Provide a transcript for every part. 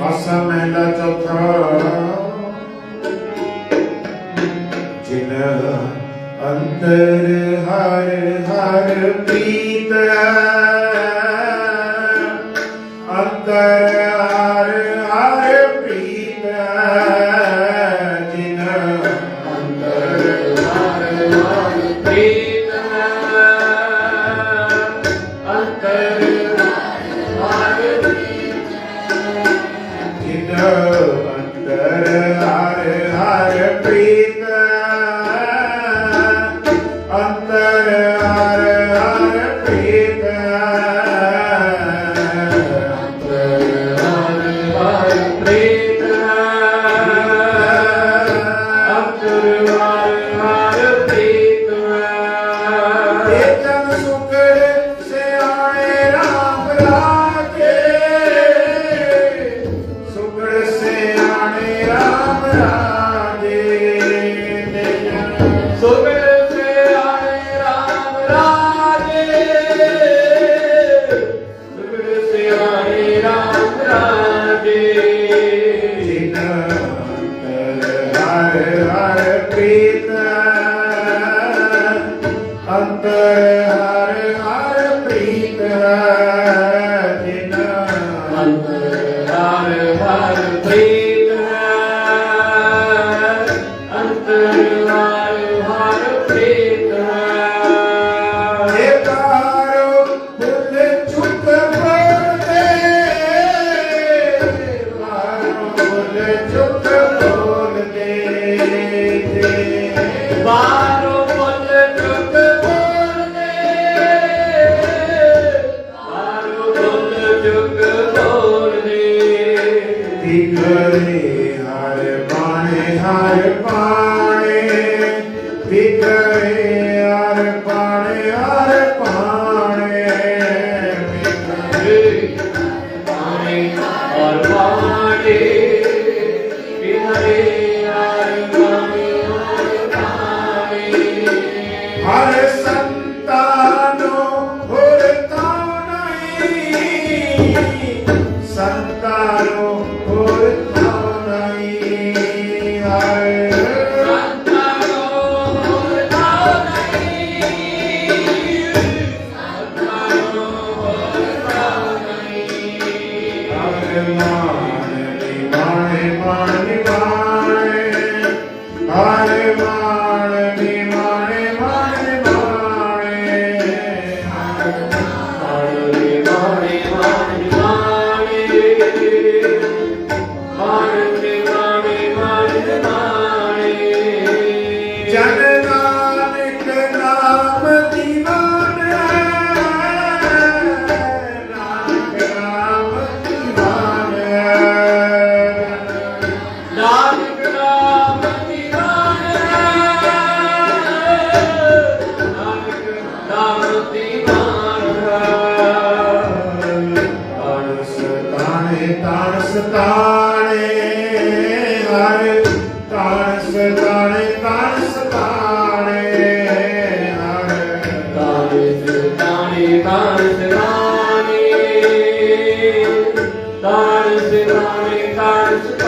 ਪਾਸਾ ਮਹਿਲਾ ਚੌਥਾ। ਜਿਨ ਅੰਤਰ ਹਰ ਹਰ ਪੀਤ ਅੰਤਰ breathe. Uh... happy birthday. Hare Hare ਸਤਾਣੇ ਹਰ ਕਾਣ ਸਤਾਣੇ ਕਾਣ ਸਤਾਣੇ ਹਰ ਕਾਣ ਸਤਾਣੇ ਕਾਣ ਸਤਾਣੇ ਕਾਣ ਸਤਾਣੇ ਕਾਣ ਸਤਾਣੇ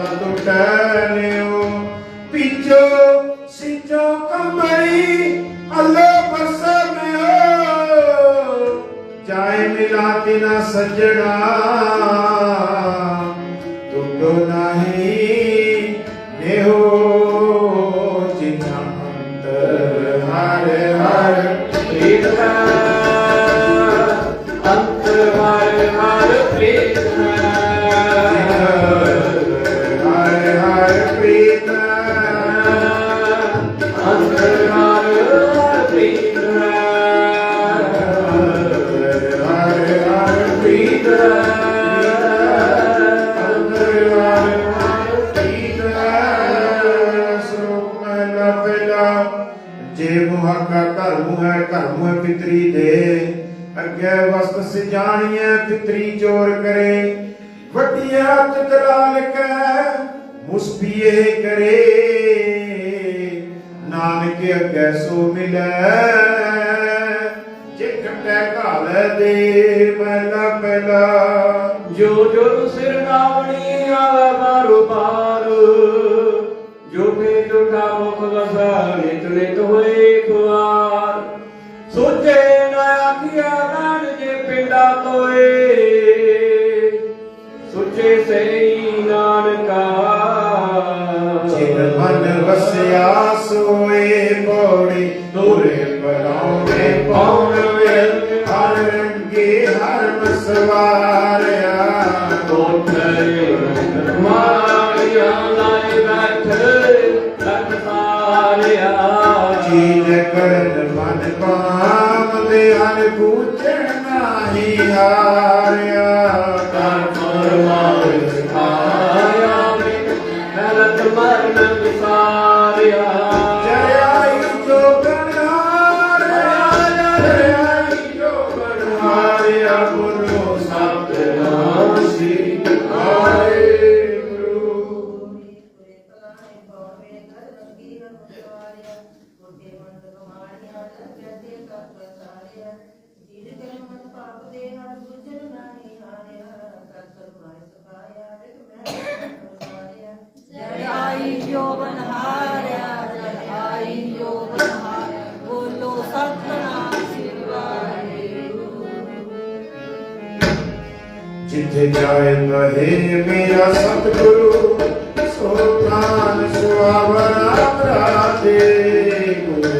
ਨਾ ਟੁੱਟਣਿਓ ਪਿੱਛੋ ਸਿੰਜੋ ਕਮੜੀ ਅੱਲੋ ਬਰਸਨਿਓ ਜਾਏ ਮਿਲਾ ਤਿਨਾ ਸੱਜਣਾ। ਟੁੱਟੋ ਨਹੀਂ ਨੇਹੋ ਜਿਨਾ ਅੰਤਰ ਹਰ ਹਰ। ਪ੍ਰੀਤਨਾ, ਅੰਤਰ ਹਰ ਹਰ ਪ੍ਰੀਤਨਾ। ਚੋਰ ਕਰੇ ਵੱਡੀ ਹੱਥ ਦਲਾਲ ਕੈ ਮੁਸਬੀਏ ਕਰੇ। ਨਾਨਕ ਅੱਗੇ ਸੋ ਮਿਲੈ, ਜੇ ਖਟੈ ਘਾਲ ਦੇ ਮਹਿਲਾ ਪਹਿਲਾ ਜੋ ਜੋ ਸਾਰਿਆ ਚੀਜ ਕਰਨ ਮਨ ਪਾਵਦੇ ਹਨ ਪੂਛਣ ਨਾਹੀ ਹਾਰਿਆ। ਕਰ ਫਰਮਾਵੇ ਜੈ ਆਈ ਜੋ ਬਨਹਾਰਿਆ ਜੈ ਆਈ ਜੋ ਬਨਹਾਰਿਆ ਬੋਲੋ ਸਤਨਾਮ ਸ੍ਰੀ ਵਾਹਿਗੁਰੂ। ਜਿੱਥੇ ਜਾਏ ਮਹੇ ਮੇਰਾ ਸਤਿਗੁਰੂ ਸੋ ਪ੍ਰਾਨ ਸੁਆਵਰਾ ਬਰਾਤੇ ਗੁਰੂ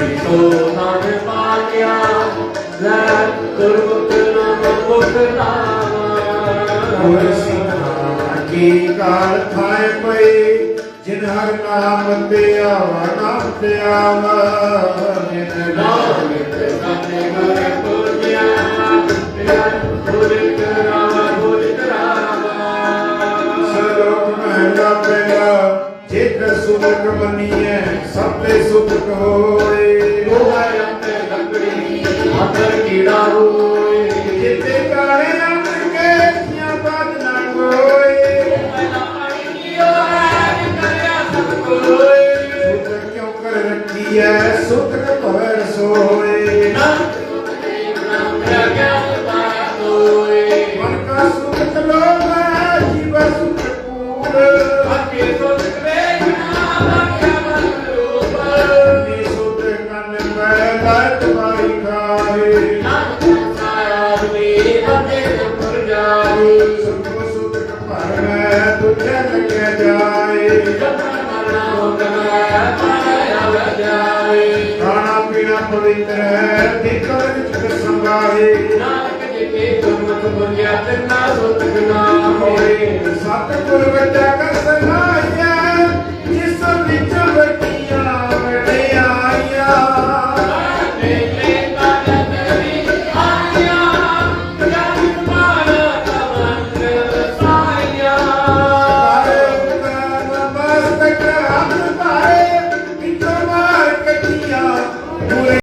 ਸੀ ਸੋ ਨਾਮ ਪਾਕਿਆ ਲੈ ਗੁਰਮੁਖ ਨਾਮ ਮੁਖ ਨਾਮ। ਗੁਰ ਸਿੰਘਾਂ ਕੀ ਕਾਲ ਥਾਏ ਪਈ ਜਿਨ ਹਰ ਨਾਮ ਤੇ ਆਵਾ ਨਾਮ ਤੇ ਆਵਾ। ਜਿਨ ਨਾਮ ਨਾਨਕ ਸਾਨੇ ਗੁਰ ਪੂਜਿਆ ਤੇਰਾ ਗੁਰ ਕਰਾਵਾ ਗੁਰ ਕਰਾਵਾ ਸਰੋਕ ਮਹਿਲਾ ਪਹਿਲਾ ਜੇਕਰ ਸੁਭਕ ਮੰਨੀਐ ਸਭ ਤੇ ਸੁਭਕ ਹੋਏ। ਲੱਕੜੀ ਆਦਰ ਕੀੜਾ ਹੋਏ। ਜਿਤੇ ਕਾਲੇ ਅੰਮ੍ਰਿਤ ਕੇ ਧੀਆਂ ਬਾਦ ਨਾ ਹੋਏ। ਪਹਿਲਾ ਪਾਣੀ ਹੈ ਕਰਿਆ ਸਭ ਕਰ ਰੱਖੀ ਐ? ਸੁਤ ਭਵੈ ਸੋਏ ਪਵਿੱਤਰ ਤਿਕਰ ਵਿੱਚ ਸੰਗਾਏ ਨਾਨਕ ਜੀ ਕੇ ਗੁਰਮਤਿ ਬੁਝਿਆ ਤਿਨਾ ਸੁਤ ਗਨਾ ਹੋਏ। ਸਤਿਗੁਰ ਵੱਡਾ ਕਰ ਸਨਾਏ